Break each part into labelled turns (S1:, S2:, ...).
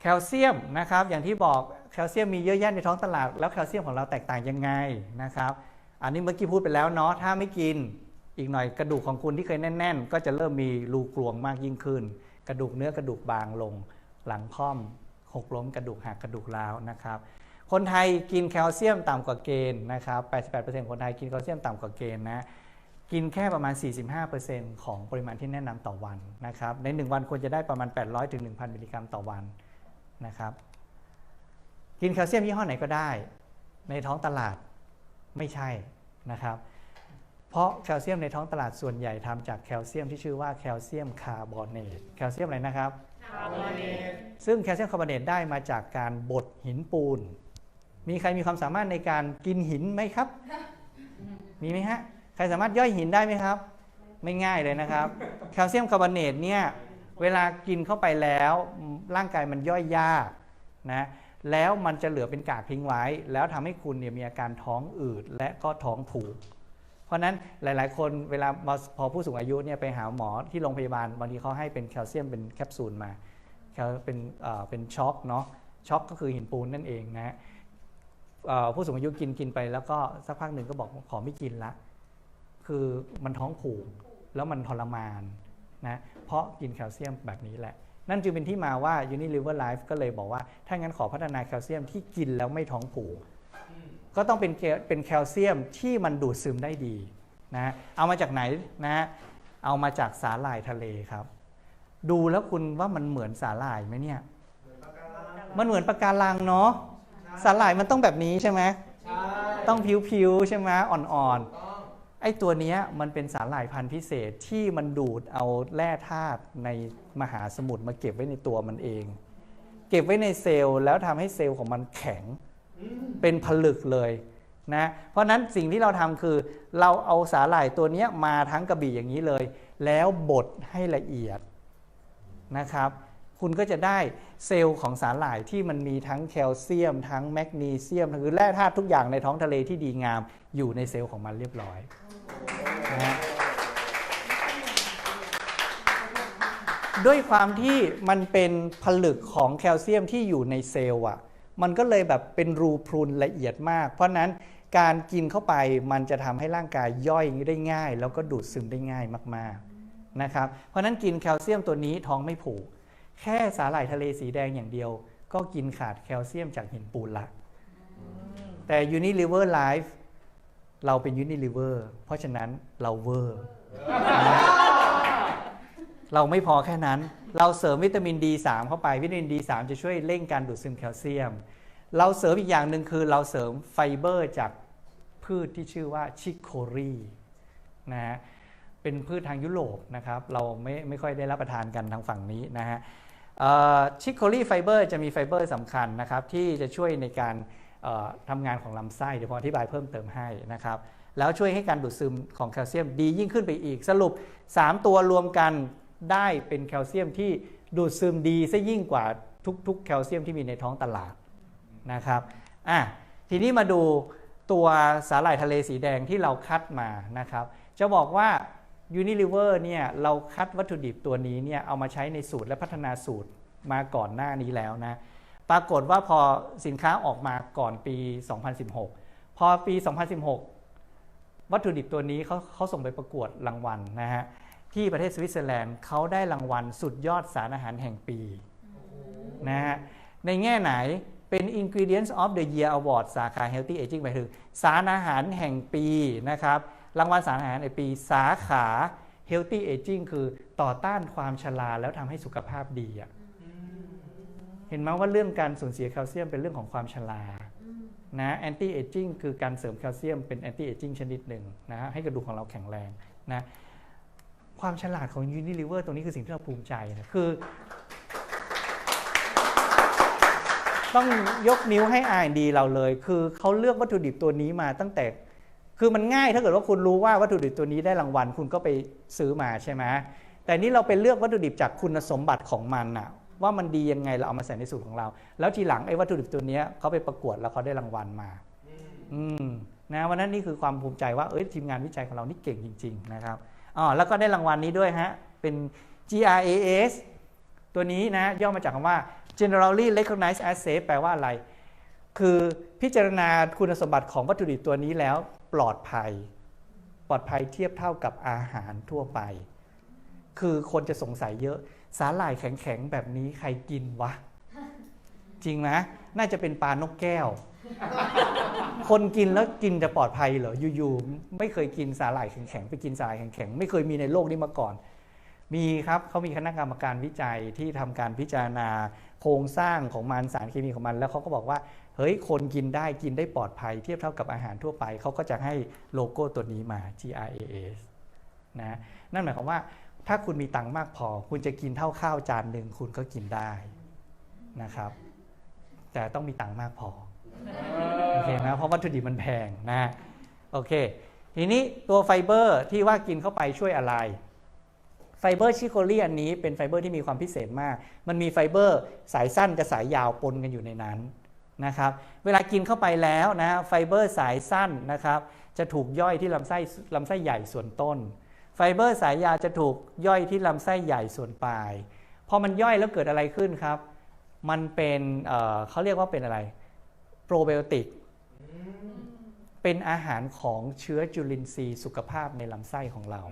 S1: แคลเซียมนะครับ อย่างที่บอกแคลเซียมมีเยอะแยะในท้องตลาด แล้วแคลเซียมของเราแตกต่างยังไงนะครับ อันนี้เมื่อกี้พูดไปแล้วเนาะถ้าไม่กินอีกหน่อยกระดูกของคุณที่เคยแน่น ๆ ก็จะเริ่มมีรูกลวงมากยิ่งขึ้น กระดูกเนื้อกระดูกบางลง หลังค่อมหกล้มกระดูกหักกระดูกร้าวนะครับ คนไทยกินแคลเซียมต่ำกว่าเกณฑ์นะครับ 88%คนไทยกินแคลเซียมต่ำกว่าเกณฑ์นะกินแค่ประมาณ 45%ของปริมาณที่แนะนำต่อวันนะครับใน 1 วันควรจะได้ประมาณ 800ถึง1,000 มิลลิกรัมต่อวัน นะครับกินแคลเซียมยี่ห้อไหนก็ได้ ในท้องตลาดไม่ใช่นะครับ เพราะแคลเซียมในท้องตลาดส่วนใหญ่ทำจากแคลเซียมที่ชื่อว่าแคลเซียมคาร์บอเนตแคลเซียมอะไรนะครับซึ่งแคลเซียมคาร์บอเนตได้มาจากการบดหินปูน มีใครมีความสามารถในการกินหินไหมครับ มีไหมฮะใครสามารถย่อยหินได้ไหมครับ ไม่ง่ายเลยนะครับ แคลเซียมคาร์บอเนตเนี่ย เวลากินเข้าไปแล้วร่างกายมันย่อยยากนะแล้วมันจะเหลือเป็นกากทิ้งไว้ แล้วทำให้คุณเนี่ยมีอาการท้องอืดและก็ท้องผูก เพราะฉะนั้นหลาย ๆ คนเวลาพอผู้สูงอายุเนี่ยไปหาหมอที่โรงพยาบาลบางทีเขาให้เป็นแคลเซียมเป็นแคปซูลมาแคลเป็นเป็นช็อกเนาะช็อกก็คือหินปูนนั่นเองนะผู้สูงอายุกินกินไปแล้วก็สักพักหนึ่งก็บอกขอไม่กินละ คือมันท้องผูกแล้วมันทรมาน นะเพราะกินแคลเซียมแบบนี้แหละ นั่นจึงเป็นที่มาว่า Unilever Life ก็เลยบอกว่า ถ้างั้นขอพัฒนาแคลเซียมที่กินแล้วไม่ท้องผูกก็ต้องเป็นแคเป็นแคลเซียมที่มันดูดซึมได้ดีนะเอามาจากไหนนะเอามาจากสาหร่ายทะเลครับ ดูแล้วคุณว่ามันเหมือนสาหร่ายไหมเนี่ยมันเหมือนปะการังเนาะสาหร่ายมันต้องแบบนี้ใช่ไหมต้องผิวๆใช่ไหมอ่อนๆ ไอ้ตัวนี้มันเป็นสาหร่ายพันธุ์พิเศษที่มันดูดเอาแร่ธาตุในมหาสมุทรมาเก็บไว้ในตัวมันเอง เก็บไว้ในเซลล์แล้วทำให้เซลล์ของมันแข็งเป็นผลึกเลยนะเพราะฉะนั้นสิ่งที่เราทำคือ เราเอาสาหร่ายตัวนี้มาทั้งกระบี่อย่างนี้เลย แล้วบดให้ละเอียดนะครับ คุณก็จะได้เซลล์ของสาหร่ายที่มันมีทั้งแคลเซียม ทั้งแมกนีเซียมคือแร่ธาตุทุกอย่างในท้องทะเลที่ดีงามอยู่ในเซลล์ของมันเรียบร้อย ด้วยความที่มันเป็นผลึกของแคลเซียมที่อยู่ในเซลล์อะ มันก็เลยแบบเป็นรูพรุนละเอียดมาก เพราะนั้นการกินเข้าไปมันจะทำให้ร่างกายย่อยได้ง่าย แล้วก็ดูดซึมได้ง่ายมากๆนะครับ เพราะฉะนั้นกินแคลเซียมตัวนี้ท้องไม่ผูก แค่สาหร่ายทะเลสีแดงอย่างเดียว ก็กินขาดแคลเซียมจากหินปูนละ แต่ Unilever Life เราเป็น Unilever เพราะฉะนั้นเราเวอร์ เราไม่พอแค่นั้น เราเสริมวิตามิน D3 เข้าไปวิตามิน D3 จะช่วยเร่งการดูดซึมแคลเซียม เราเสริมอีกอย่างหนึ่งคือเราเสริมไฟเบอร์จากพืชที่ชื่อว่าชิโครีนะฮะเป็นพืชทางยุโรปนะครับ เราไม่ไม่ค่อยได้รับประทานกันทางฝั่งนี้นะฮะชิคโคลีไฟเบอร์จะมีไฟเบอร์สำคัญนะครับ ที่จะช่วยในการเอ่อ ทำงานของลำไส้เดี๋ยวผมอธิบายเพิ่มเติมให้นะครับแล้วช่วยให้การดูดซึมของแคลเซียมดียิ่งขึ้นไปอีก สรุป 3 ตัวรวมกันได้เป็นแคลเซียมที่ดูดซึมดีซะยิ่งกว่าทุกๆ แคลเซียมที่มีในท้องตลาดนะครับอะทีนี้มาดูตัวสาหร่ายทะเลสีแดงที่เราคัดมานะครับ จะบอกว่า Unilever เนี่ยเราคัดวัตถุดิบตัวนี้เนี่ยเอามาใช้ในสูตรและพัฒนาสูตรมาก่อนหน้านี้แล้วนะ ปรากฏว่าพอสินค้าออกมาก่อนปี 2016 พอปี 2016 วัตถุดิบตัวนี้เขาเขาส่งไปประกวดรางวัลนะฮะที่ประเทศสวิตเซอร์แลนด์เขาได้รางวัลสุดยอดสารอาหารแห่งปีนะฮะในแง่ไหนเป็น Ingredients of the Year Award สาขา Healthy Aging หมายถึงสารอาหารแห่งปีนะครับรางวัลสารอาหารในปีสาขา Healthy Aging คือต่อต้านความชราแล้วทำให้สุขภาพดีอะ เห็นไหมว่าเรื่องการสูญเสียแคลเซียมเป็นเรื่องของความชรานะแอนตี้เอจิ้งคือการเสริมแคลเซียมเป็นแอนตี้เอจิ้งชนิดหนึ่งนะให้กระดูกของเราแข็งแรงนะความฉลาดของ Unilever ตรงนี้คือสิ่งที่เราภูมิใจนะคือ ต้องยกนิ้วให้ R&D เราเลย คือเขาเลือกวัตถุดิบตัวนี้มาตั้งแต่ คือมันง่ายถ้าเกิดว่าคุณรู้ว่าวัตถุดิบตัวนี้ได้รางวัลคุณก็ไปซื้อมาใช่ไหมแต่นี่เราไปเลือกวัตถุดิบจากคุณสมบัติของมันอะ ว่ามันดียังไงเราเอามาใส่ในสูตรของเรา แล้วทีหลังไอ้วัตถุดิบตัวนี้เขาไปประกวดแล้วเขาได้รางวัลมา อืมนะวันนั้นนี่คือความภูมิใจว่าเอ้ยทีมงานวิจัยของเรานี่เก่งจริง ๆ นะครับอ๋อแล้วก็ได้รางวัลนี้ด้วยฮะเป็น GRAS ตัวนี้นะย่อมาจากคำว่า generally recognized as safe แปลว่าอะไร คือพิจารณาคุณสมบัติของวัตถุดิบตัวนี้แล้วปลอดภัย ปลอดภัยเทียบเท่ากับอาหารทั่วไป คือคนจะสงสัยเยอะ สาหร่ายแข็งๆแบบนี้ใครกินวะ จริงไหมน่าจะเป็นปลานกแก้ว คนกินแล้วกินจะปลอดภัยเหรออยู่ๆไม่เคยกินสาหร่ายแข็งๆไปกินสาหร่ายแข็งๆไม่เคยมีในโลกนี้มาก่อน มีครับเขามีคณะกรรมการวิจัยที่ทำการพิจารณาโครงสร้างของมันสารเคมีของมัน แล้วเขาก็บอกว่าเฮ้ยคนกินได้กินได้ปลอดภัย เทียบเท่ากับอาหารทั่วไปเขาก็จะให้โลโก้ตัวนี้มา GRAS นะนั่นหมายความว่า ถ้าคุณมีตังค์มากพอ คุณจะกินเท่าข้าวจานหนึ่งคุณก็กินได้นะครับ แต่ต้องมีตังค์มากพอโอเคนะเพราะวัตถุดิบมันแพงนะโอเค ทีนี้ตัวไฟเบอร์ที่ว่ากินเข้าไปช่วยอะไรไฟเบอร์ชิโคลีอันนี้เป็นไฟเบอร์ที่มีความพิเศษมาก มันมีไฟเบอร์สายสั้นกับสายยาวปนกันอยู่ในนั้นนะครับ เวลากินเข้าไปแล้วนะไฟเบอร์สายสั้นนะครับ จะถูกย่อยที่ลำไส้ลำไส้ใหญ่ส่วนต้น ฟเบอร์สายยาจะถูกย่อยที่ลำไส้ใหญ่ส่วนปลาย พอมันย่อยแล้วเกิดอะไรขึ้นครับ มันเป็นเเขาเรียกว่าเป็นอะไร โปรไบโอติก เป็นอาหารของเชื้อจุลินทรีย์สุขภาพในลำไส้ของเรา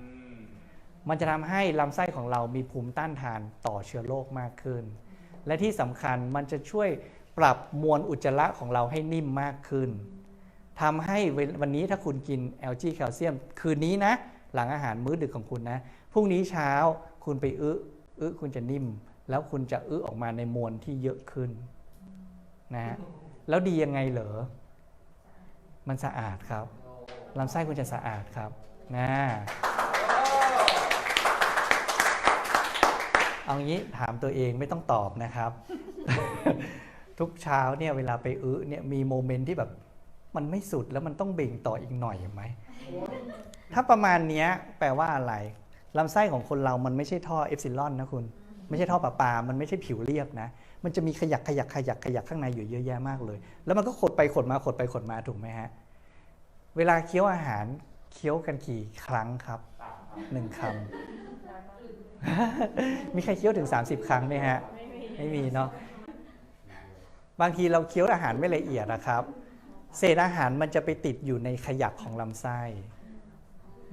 S1: มันจะทำให้ลำไส้ของเรามีภูมิต้านทานต่อเชื้อโรคมากขึ้น และที่สำคัญมันจะช่วยปรับมวลอุจจาระของเราให้นิ่มมากขึ้นทำให้วลวันนี้ถ้าคุณกิน LG แคลเซียมคืนนี้นะ หลังอาหารมื้อดึกของคุณนะพรุ่งนี้เช้าคุณไปอึอึคุณจะนิ่ม แล้วคุณจะอึออกมาในมวลที่เยอะขึ้นนะแล้วดียังไงเหรอ มันสะอาดครับลำไส้คุณจะสะอาดครับนะเอางี้ถามตัวเองไม่ต้องตอบนะครับ ทุกเช้าเนี่ยเวลาไปอื้อเนี่ยมีโมเมนต์ที่แบบ มันไม่สุดแล้วมันต้องเบ่งต่ออีกหน่อยไหม ถ้าประมาณนี้แปลว่าอะไรลำไส้ของคนเรามันไม่ใช่ท่อเอฟซิลอนนะคุณ ไม่ใช่ท่อประปา มันไม่ใช่ผิวเรียบนะ มันจะมีขยักขยักขยักขยักข้างในอยู่เยอะแยะมากเลย แล้วมันก็ขดไปขดมาขดไปขดมาถูกไหมฮะ เวลาเคี้ยวอาหารเคี้ยวกันกี่ครั้งครับหนึ่งคำมีใครเคี้ยวถึง 30 ครั้งไหมฮะ ไม่มีเนาะ บางทีเราเคี้ยวอาหารไม่ละเอียดนะครับ เศษอาหารมันจะไปติดอยู่ในขยักของลำไส้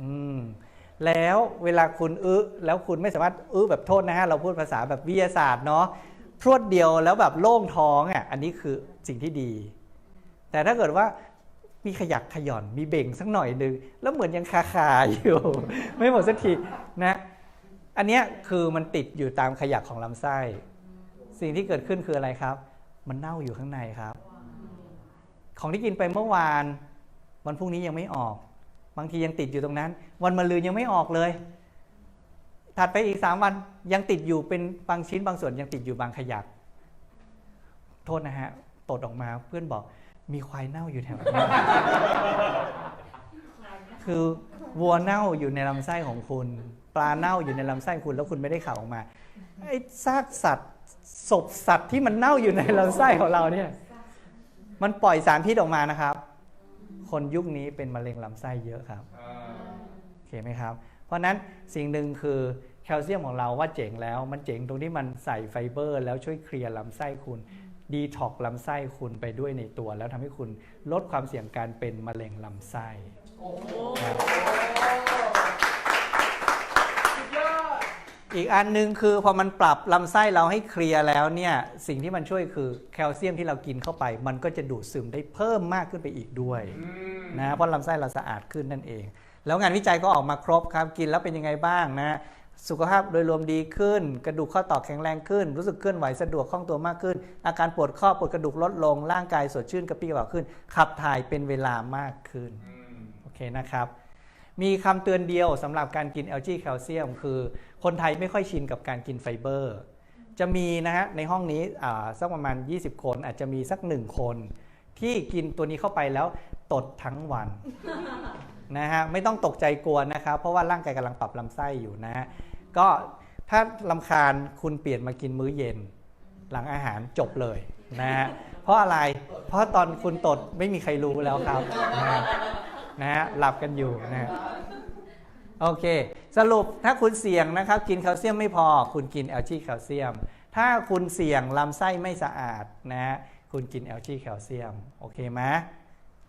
S1: อืมแล้วเวลาคุณอึแล้วคุณไม่สามารถอึแบบโทษนะฮะเราพูดภาษาแบบวิทยาศาสตร์เนาะพรวดเดียวแล้วแบบโล่งท้องอะอันนี้คือสิ่งที่ดี แต่ถ้าเกิดว่ามีขยักขย่อนมีเบ่งสักหน่อยหนึ่งแล้วเหมือนยังคาคาอยู่ ไม่หมดสักทีนะ อันเนี้ยคือมันติดอยู่ตามขยักของลำไส้ สิ่งที่เกิดขึ้นคืออะไรครับ มันเน่าอยู่ข้างในครับ ของที่กินไปเมื่อวาน วันพรุ่งนี้ยังไม่ออก บางทียังติดอยู่ตรงนั้น วันมะรืนยังไม่ออกเลย ถัดไปอีกสามวันยังติดอยู่เป็นบางชิ้นบางส่วนยังติดอยู่บางขยัก โทษนะฮะตดออกมาเพื่อนบอกมีควายเน่าอยู่แถวนี้คือวัวเน่าอยู่ในลำไส้ของคุณ ปลาเน่าอยู่ในลำไส้คุณแล้วคุณไม่ได้ข่าวออกมาไอ้ซากสัตว์ศพสัตว์ที่มันเน่าอยู่ในลำไส้ของเราเนี่ย มันปล่อยสารพิษออกมานะครับ คนยุคนี้เป็นมะเร็งลำไส้เยอะครับโอเคไหมครับ เพราะฉะนั้นสิ่งหนึ่งคือแคลเซียมของเราว่าเจ๋งแล้วมันเจ๋งตรงที่มันใส่ไฟเบอร์ แล้วช่วยเคลียร์ลำไส้คุณดีท็อกลำไส้คุณไปด้วยในตัว แล้วทำให้คุณลดความเสี่ยงการเป็นมะเร็งลำไส้ครับ อีกอันหนึงคือพอมันปรับลำไส้เราให้เคลียร์แล้วเนี่ยสิ่งที่มันช่วยคือแคลเซียมที่เรากินเข้าไป มันก็จะดูดซึมได้เพิ่มมากขึ้นไปอีกด้วยนะเพราะลำไส้เราสะอาดขึ้นนั่นเอง แล้วงานวิจัยก็ออกมาครบครับกินแล้วเป็นยังไงบ้างนะสุขภาพโดยรวมดีขึ้น กระดูกข้อต่อแข็งแรงขึ้น รู้สึกเคลื่อนไหวสะดวกคล่องตัวมากขึ้น อาการปวดข้อปวดกระดูกลดลงร่างกายสดชื่นกระปรี้กระเป๋าขึ้น ขับถ่ายเป็นเวลามากขึ้นโอเคนะครับ มีคำเตือนเดียวสำหรับการกิน LG แคลเซียมคือคนไทยไม่ค่อยชินกับการกินไฟเบอร์ จะมีนะฮะในห้องนี้สักประมาณ 20 คนอาจจะมีสักหนึ่งคนที่กินตัวนี้เข้าไปแล้วตดทั้งวันนะฮะไม่ต้องตกใจกลัวนะครับเพราะว่าร่างกายกำลังปรับลำไส้อยู่นะฮะก็ถ้าลำคาญคุณเปลี่ยนมากินมื้อเย็น หลังอาหารจบเลยนะฮะเพราะอะไรเพราะตอนคุณตดไม่มีใครรู้แล้วครับนะ นะฮะหลับกันอยู่นะฮะโอเค สรุปถ้าคุณเสี่ยงนะครับ กินแคลเซียมไม่พอ คุณกิน LG แคลเซียม ถ้าคุณเสี่ยงลำไส้ไม่สะอาดนะฮะคุณกินแอลจีแคลเซียมโอเคไหม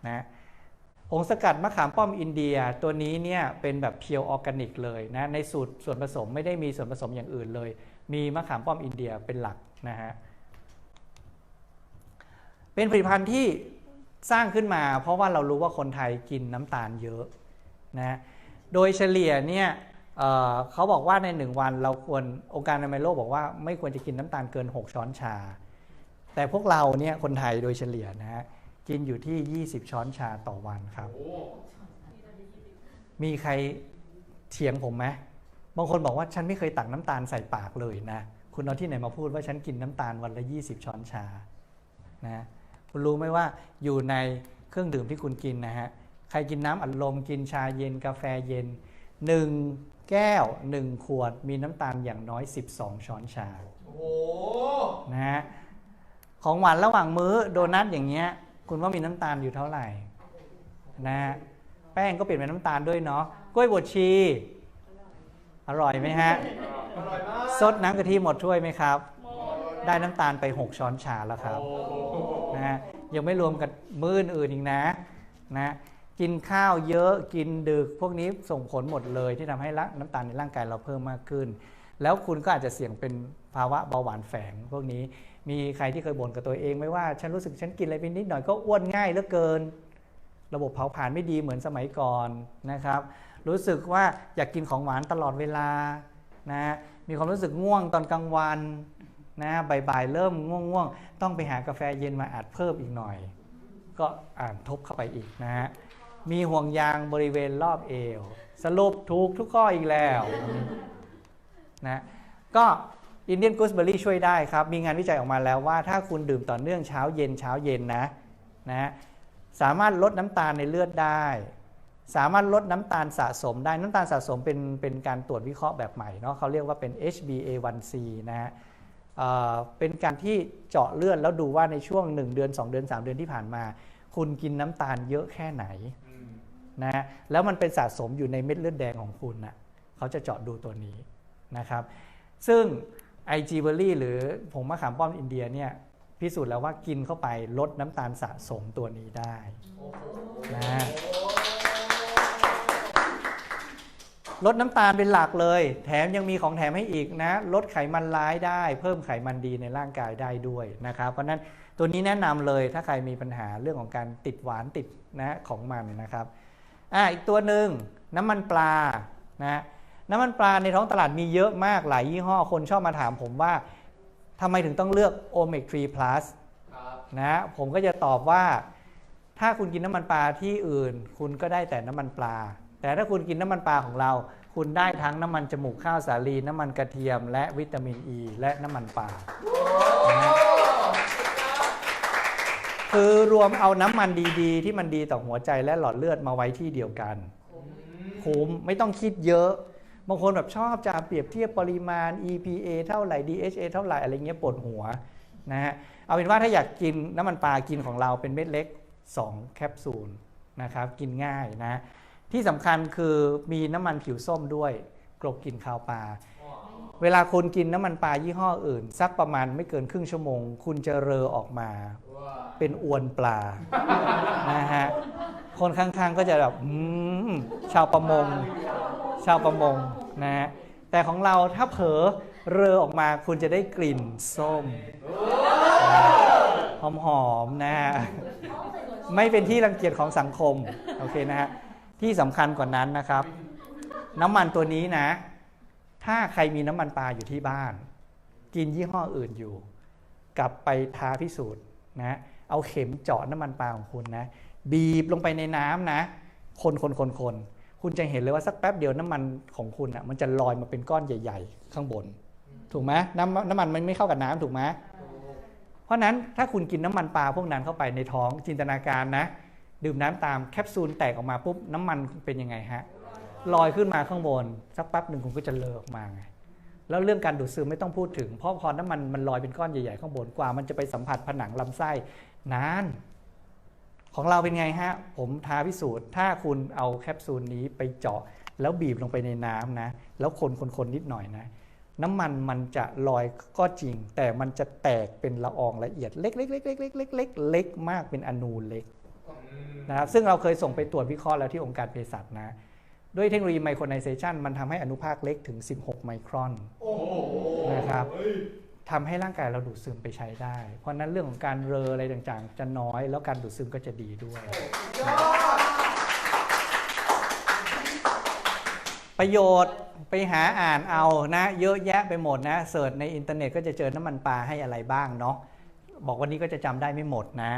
S1: นะผงสกัดมะขามป้อมอินเดียตัวนี้เนี่ยเป็นแบบเพียวออร์แกนิกเลยนะในสูตรส่วนผสมไม่ได้มีส่วนผสมอย่างอื่นเลย มีมะขามป้อมอินเดียเป็นหลักนะฮะเป็นผลิตภัณฑ์ที่ สร้างขึ้นมา เพราะว่าเรารู้ว่าคนไทยกินน้ำตาลเยอะนะโดยเฉลี่ยเนี่ยเเขาบอกว่าในหนึ่งวันเราควรองค์การอนามัยโลกบอกว่าไม่ควรจะกินน้ำตาลเกิน 6 ช้อนชา แต่พวกเราเนี่ยคนไทยโดยเฉลี่ยนะฮะกินอยู่ที่ 20 ช้อนชาต่อวันครับ มีใครเถียงผมไหมบางคนบอกว่าฉันไม่เคยตักน้ำตาลใส่ปากเลยนะ คุณเอาที่ไหนมาพูดว่าฉันกินน้ำตาลวันละ 20 ช้อนชา นะ คุณรู้ไหมว่าอยู่ในเครื่องดื่มที่คุณกินนะฮะ ใครกินน้ำอัดลมกินชาเย็นกาแฟเย็น 1 แก้ว 1 ขวด มีน้ำตาลอย่างน้อย 12 ช้อนชา
S2: โห
S1: นะฮะ ของหวานระหว่างมื้อโดนัทอย่างเงี้ย คุณว่ามีน้ำตาลอยู่เท่าไหร่ นะฮะ แป้งก็เปลี่ยนเป็นน้ำตาลด้วยเนาะ กล้วยบวชชี อร่อยไหมฮะ
S2: อร่อยมาก
S1: ซดน้ำกะทิหมดถ้วยไหมครับ ได้น้ำตาลไป 6 ช้อนชาแล้วครับ
S2: โอ้โห
S1: นะฮะยังไม่รวมกับมื้ออื่นอีกนะนะกินข้าวเยอะกินดึก พวกนี้ส่งผลหมดเลยที่ทำให้น้ำตาลในร่างกายเราเพิ่มมากขึ้น แล้วคุณก็อาจจะเสี่ยงเป็นภาวะเบาหวานแฝง พวกนี้มีใครที่เคยบ่นกับตัวเองไหมว่าฉันรู้สึกฉันกินอะไรไปนิดหน่อยก็อ้วนง่ายเหลือเกิน ระบบเผาผลาญไม่ดีเหมือนสมัยก่อนนะครับ รู้สึกว่าอยากกินของหวานตลอดเวลานะมีความรู้สึกง่วงตอนกลางวัน นะบ่ายๆเริ่มง่วงๆ ต้องไปหากาแฟเย็นมาอัดเพิ่มอีกหน่อย ก็อ่านทบเข้าไปอีกนะฮะมีห่วงยางบริเวณรอบเอว สรุปถูกทุกข้ออีกแล้วนะก็อินเดียนกูสเบอรี่ช่วยได้ครับ มีงานวิจัยออกมาแล้วว่าถ้าคุณดื่มต่อเนื่องเช้าเย็นเช้าเย็นนะนะสามารถลดน้ำตาลในเลือดได้ สามารถลดน้ำตาลสะสมได้น้ำตาลสะสมเป็นเป็นการตรวจวิเคราะห์แบบใหม่เนาะเขาเรียกว่าเป็น HbA1c นะฮะ เอ่อเป็นการที่เจาะเลือดแล้วดูว่าในช่วง 1 เดือน 2 เดือน 3 เดือนที่ผ่านมา คุณกินน้ำตาลเยอะแค่ไหน
S2: อืม
S1: นะฮะแล้วมันเป็นสะสมอยู่ในเม็ดเลือดแดงของคุณนะเขาจะเจาะดูตัวนี้นะครับ ซึ่งไอจีเบอรี่หรือผงมะขามป้อมอินเดียเนี่ยพิสูจน์แล้วว่ากินเข้าไปลดน้ำตาลสะสมตัวนี้ได้
S2: โอ้โห
S1: นะ ลดน้ำตาลเป็นหลักเลย แถมยังมีของแถมให้อีกนะ ลดไขมันร้ายได้ เพิ่มไขมันดีในร่างกายได้ด้วยนะครับ เพราะฉะนั้นตัวนี้แนะนำเลยถ้าใครมีปัญหาเรื่องของการติดหวานติดนะของมันนะครับอ่าอีกตัวหนึ่งน้ำมันปลานะน้ำมันปลาในท้องตลาดมีเยอะมากหลายยี่ห้อคนชอบมาถามผมว่าทำไมถึงต้องเลือก Omega 3 Plus
S2: ครับ
S1: นะผมก็จะตอบว่าถ้าคุณกินน้ำมันปลาที่อื่น คุณก็ได้แต่น้ำมันปลา แต่ถ้าคุณกินน้ำมันปลาของเรา คุณได้ทั้งน้ำมันจมูกข้าวสาลี น้ำมันกระเทียม และวิตามินอ e, ีและน้ำมันปลานะคือรวมเอาน้ำมันดีๆ ที่มันดีต่อหัวใจและหลอดเลือดมาไว้ที่เดียวกันคุ้มไม่ต้องคิดเยอะบางคนแบบชอบจะเปรียบเทียบปริมาณ EPA เท่าไหร่ DHA เท่าไหร่อะไรเงี้ยปวดหัวนะฮะเอาเป็นว่าถ้าอยากกินน้ำมันปลากินของเราเป็นเม็ดเล็ก 2 แคปซูลนะครับกินง่ายนะ ที่สำคัญคือมีน้ำมันผิวส้มด้วยกลบกลิ่นคาวปลา เวลาคุณกินน้ำมันปลายี่ห้ออื่น สักประมาณไม่เกินครึ่งชั่วโมง คุณจะเรอออกมา เป็นอวนปลา นะฮะ คนข้างๆก็จะแบบอืมชาวประมง ชาวประมงนะฮะ แต่ของเราถ้าเผลอเรอออกมาคุณจะได้กลิ่นส้ม หอมๆนะฮะ ไม่เป็นที่รังเกียจของสังคม โอเคนะฮะ ที่สำคัญกว่านั้นนะครับ น้ำมันตัวนี้นะ ถ้าใครมีน้ำมันปลาอยู่ที่บ้าน กินยี่ห้ออื่นอยู่ กลับไปทาพิสูจน์นะเอาเข็มเจาะน้ำมันปลาของคุณนะ บีบลงไปในน้ำนะ คนคนคนคนคุณจะเห็นเลยว่าสักแป๊บเดียวน้ำมันของคุณอะมันจะลอยมาเป็นก้อนใหญ่ ๆ ข้างบน ถูกไหมน้ำน้ำมันมันไม่เข้ากับน้ำถูกไหมเพราะฉะนั้นถ้าคุณกินน้ำมันปลาพวกนั้นเข้าไปในท้องจินตนาการนะ ดื่มน้ำตามแคปซูลแตกออกมาปุ๊บน้ำมันเป็นยังไงฮะลอยขึ้นมาข้างบนสักแป๊บหนึ่งคุณก็จะเลอะออกมาไงแล้วเรื่องการดูดซึมไม่ต้องพูดถึงเพราะพอน้ำมันมันลอยเป็นก้อนใหญ่ๆข้างบนกว่า มันจะไปสัมผัสผนังลำไส้นานของเราเป็นไงฮะ ผมท้าพิสูจน์ ถ้าคุณเอาแคปซูลนี้ไปเจาะ แล้วบีบลงไปในน้ำนะ แล้วคนคนคนนิดหน่อยนะ น้ำมันมันจะลอยก็จริง แต่มันจะแตกเป็นละอองละเอียดเล็กๆๆๆๆๆเล็กมากเป็นอนูเล็ก นะครับซึ่งเราเคยส่งไปตรวจวิเคราะห์แล้วที่องค์การเภสัชนะ ด้วยเทคโนโลยีไมโครไนเซชันมันทำให้อนุภาคเล็กถึง 16 ไมครอนนะครับทำให้ร่างกายเราดูดซึมไปใช้ได้ เพราะฉะนั้นเรื่องของการเรออะไรต่างๆ จะน้อยแล้วการดูดซึมก็จะดีด้วย ประโยชน์ไปหาอ่านเอานะ เยอะแยะไปหมดนะเสิร์ชในอินเทอร์เน็ตก็จะเจอน้ำมันปลาให้อะไรบ้างเนาะ บอกวันนี้ก็จะจำได้ไม่หมดนะ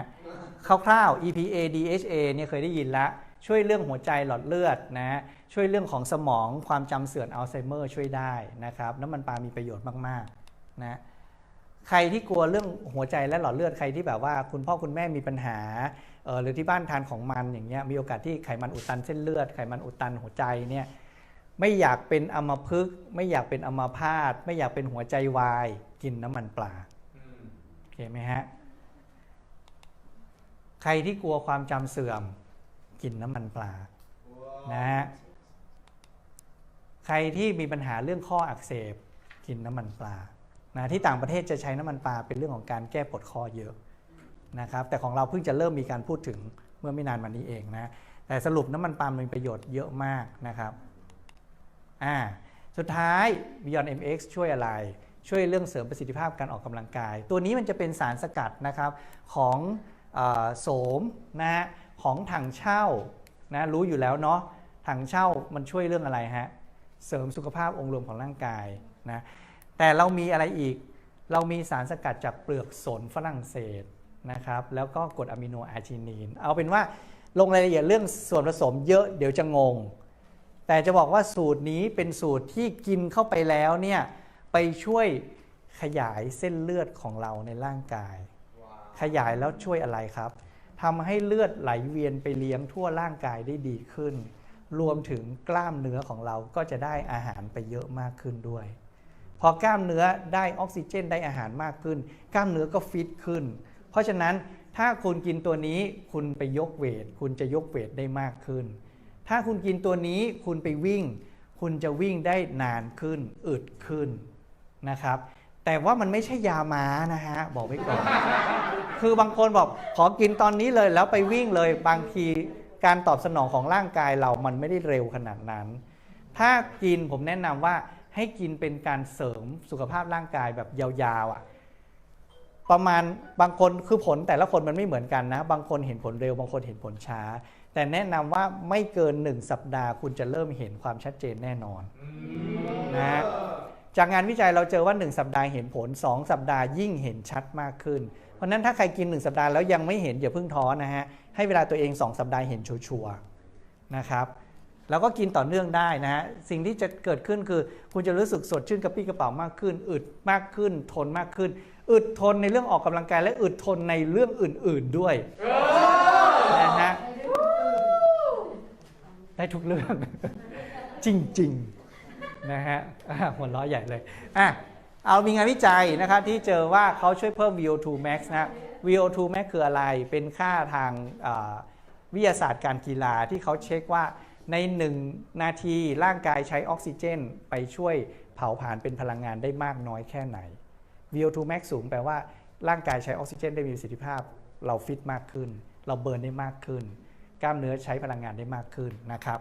S1: คร่าวๆ EPA DHA เนี่ยเคยได้ยินละ ช่วยเรื่องหัวใจหลอดเลือดนะ ช่วยเรื่องของสมองความจำเสื่อมอัลไซเมอร์ช่วยได้นะครับ น้ำมันปลามีประโยชน์มากๆนะใครที่กลัวเรื่องหัวใจและหลอดเลือดใครที่แบบว่า คุณพ่อคุณแม่มีปัญหาเออหรือที่บ้านทานของมันอย่างเงี้ยมีโอกาสที่ไขมันอุดตันเส้นเลือดไขมันอุดตันหัวใจเนี่ยไม่อยากเป็นอัมพฤกษ์ไม่อยากเป็นอัมพาตไม่อยากเป็นหัวใจวาย กินน้ำมันปลา โอเคไหมฮะ ใครที่กลัวความจำเสื่อม กินน้ำมันปลา นะฮะ ใครที่มีปัญหาเรื่องข้ออักเสบ กินน้ำมันปลา นะที่ต่างประเทศจะใช้น้ำมันปลาเป็นเรื่องของการแก้ปวดคอเยอะนะครับ แต่ของเราเพิ่งจะเริ่มมีการพูดถึงเมื่อไม่นานมานี้เองนะ แต่สรุปน้ำมันปล์มมีประโยชน์เยอะมากนะครับ อ่า สุดท้าย Beyond MX ช่วยอะไร ช่วยเรื่องเสริมประสิทธิภาพการออกกำลังกาย ตัวนี้มันจะเป็นสารสกัดนะครับของโสมนะฮะของถังเช่านะรู้อยู่แล้วเนาะถังเช่ามันช่วยเรื่องอะไรฮะเสริมสุขภาพองค์รวมของร่างกายนะแต่เรามีอะไรอีกเรามีสารสกัดจากเปลือกสนฝรั่งเศสนะครับแล้วก็กรดอะมิโนอาร์จินีน เอาเป็นว่าลงรายละเอียดเรื่องส่วนผสมเยอะเดี๋ยวจะงง แต่จะบอกว่าสูตรนี้เป็นสูตรที่กินเข้าไปแล้วเนี่ย ไปช่วยขยายเส้นเลือดของเราในร่างกาย ขยายแล้วช่วยอะไรครับทำให้เลือดไหลเวียนไปเลี้ยงทั่วร่างกายได้ดีขึ้น รวมถึงกล้ามเนื้อของเราก็จะได้อาหารไปเยอะมากขึ้นด้วย พอกล้ามเนื้อได้ออกซิเจนได้อาหารมากขึ้น กล้ามเนื้อก็ฟิตขึ้น เพราะฉะนั้นถ้าคุณกินตัวนี้คุณไปยกเวท คุณจะยกเวทได้มากขึ้น ถ้าคุณกินตัวนี้คุณไปวิ่ง คุณจะวิ่งได้นานขึ้นอึดขึ้น นะครับ แต่ว่ามันไม่ใช่ยาม้านะฮะ บอกไว้ก่อน คือบางคนบอกขอกินตอนนี้เลยแล้วไปวิ่งเลยบางทีการตอบสนองของร่างกายเรามันไม่ได้เร็วขนาดนั้น ถ้ากินผมแนะนำว่าให้กินเป็นการเสริมสุขภาพร่างกายแบบยาวๆอะประมาณบางคนคือผลแต่ละคนมันไม่เหมือนกันนะ บางคนเห็นผลเร็ว บางคนเห็นผลช้า แต่แนะนำว่าไม่เกิน1สัปดาห์คุณจะเริ่มเห็นความชัดเจนแน่นอนนะ จากงานวิจัยเราเจอว่า 1 สัปดาห์เห็นผล 2 สัปดาห์ยิ่งเห็นชัดมากขึ้น เพราะนั้นถ้าใครกิน 1 สัปดาห์แล้วยังไม่เห็นอย่าเพิ่งท้อนะฮะให้เวลาตัวเอง 2 สัปดาห์เห็นชัวร์ๆนะครับแล้วก็กินต่อเนื่องได้นะฮะ สิ่งที่จะเกิดขึ้นคือ คุณจะรู้สึกสดชื่นกระปรี้กระเป๋ามากขึ้น อึดมากขึ้น ทนมากขึ้น อึดทนในเรื่องออกกำลังกายและอึดทนในเรื่องอื่น ๆด้วยนะฮะได้ทุกเรื่องจริง ๆ นะฮะหัวล้อใหญ่เลยอะเอามีงานวิจัยนะครับที่เจอว่าเขาช่วยเพิ่ม VO2 max นะ VO2 max คืออะไรเป็นค่าทางวิทยาศาสตร์การกีฬาที่เขาเช็คว่าใน 1 นาทีร่างกายใช้ออกซิเจน ไปช่วยเผาผลาญเป็นพลังงานได้มากน้อยแค่ไหน VO2 max สูงแปลว่าร่างกายใช้ออกซิเจน ได้มีประสิทธิภาพ เราฟิตมากขึ้น เราเบิร์นได้มากขึ้น กล้ามเนื้อใช้พลังงานได้มากขึ้นนะครับ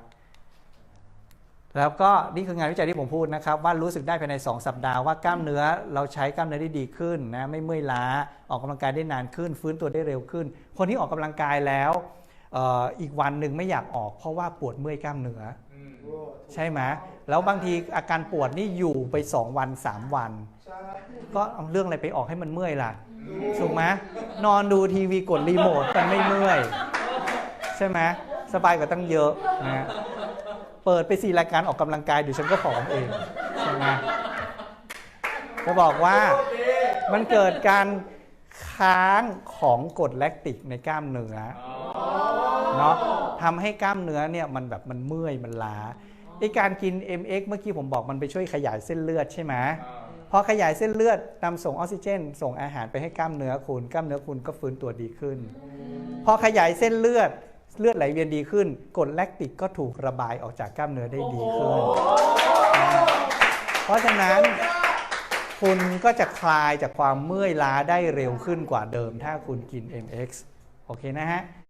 S1: แล้วก็นี่คืองานวิจัยที่ผมพูดนะครับ ว่ารู้สึกได้ภายใน 2 สัปดาห์ว่ากล้ามเนื้อเราใช้กล้ามเนื้อได้ดีขึ้นนะไม่เมื่อยล้าออกกำลังกายได้นานขึ้น ฟื้นตัวได้เร็วขึ้น คนที่ออกกำลังกายแล้วเอ่ออีกวันหนึ่งไม่อยากออกเพราะว่าปวดเมื่อยกล้ามเนื้อใช่ไหมแล้วบางทีอาการปวดนี่อยู่ไป 2 วัน 3 วัน ก็เอาเรื่องอะไรไปออกให้มันเมื่อยล่ะถูกไหมนอนดูทีวีกดรีโมทมันไม่เมื่อย ใช่ไหมสบายกว่าตั้งเยอะนะ เปิดไปสี่รายการออกกำลังกายเดี๋ยวฉันก็ผอมเองใช่ไหมจะบอกว่ามันเกิดการค้างของกรดแลคติกในกล้ามเนื้อเนาะทำให้กล้ามเนื้อเนี่ยมันแบบมันเมื่อยมันล้าไอการกิน MX เมื่อกี้ผมบอกมันไปช่วยขยายเส้นเลือดใช่ไหมพอขยายเส้นเลือดนำส่งออกซิเจน ส่งอาหารไปให้กล้ามเนื้อคุณ กล้ามเนื้อคุณก็ฟื้นตัวดีขึ้น พอขยายเส้นเลือด เลือดไหลเวียนดีขึ้นกรดแลคติกก็ถูกระบายออกจากกล้ามเนื้อได้ดีขึ้น เพราะฉะนั้นคุณก็จะคลายจากความเมื่อยล้าได้เร็วขึ้นกว่าเดิมถ้าคุณกิน MX โอเคนะฮะ